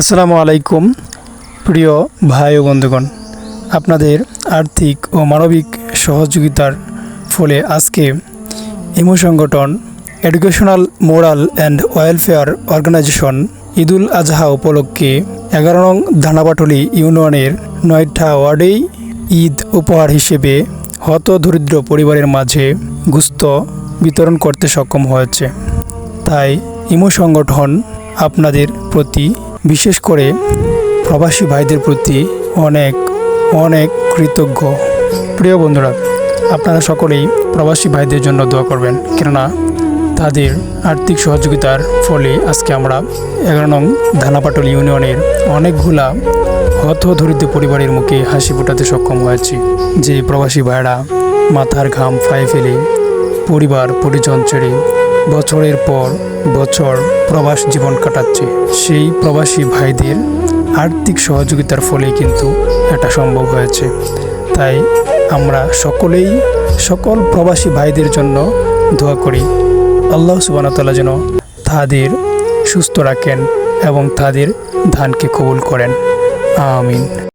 আসসালামু আলাইকুম, প্রিয় ভাই ও বন্ধুগণ। আপনাদের আর্থিক ও মানবিক সহযোগিতার ফলে আজকে ইমো সংগঠন educational moral and welfare organisation Eidul Azha উপলক্ষে এগারো নং ধানাবাটলি ইউনিয়নের নয়টা ওয়ার্ডেই ঈদ উপহার হিসেবে হত দরিদ্র পরিবারের মাঝে গুস্ত বিতরণ করতে সক্ষম হয়েছে। তাই ইমো সংগঠন আপনাদের প্রতি বিশেষ করে প্রবাসী ভাইদের প্রতি অনেক অনেক কৃতজ্ঞ। প্রিয় বন্ধুরা, আপনারা সকলেই প্রবাসী ভাইদের জন্য দোয়া করবেন, কেননা তাদের আর্থিক সহযোগিতার ফলে আজকে আমরা এগারো নং ধানাপাটল ইউনিয়নের অনেকগুলা হত দরিদ্র পরিবারের মুখে হাসি ফোটাতে সক্ষম হয়েছি। যে প্রবাসী ভাইরা মাথার ঘাম ফায়ে ফেলে পরিবার পরিজন ছেড়ে বছরের পর বছর প্রবাস জীবন কাটাচ্ছে। সেই প্রবাসী ভাইদের আর্থিক সহযোগিতার ফলে কিন্তু এটা সম্ভব হয়েছে। তাই আমরা সকলেই সকল প্রবাসী ভাইদের জন্য দোয়া করি। আল্লাহ সুবানতাল্লাহ যেন তাদের সুস্থ রাখেন এবং তাদের ধানকে কবুল করেন। আমিন।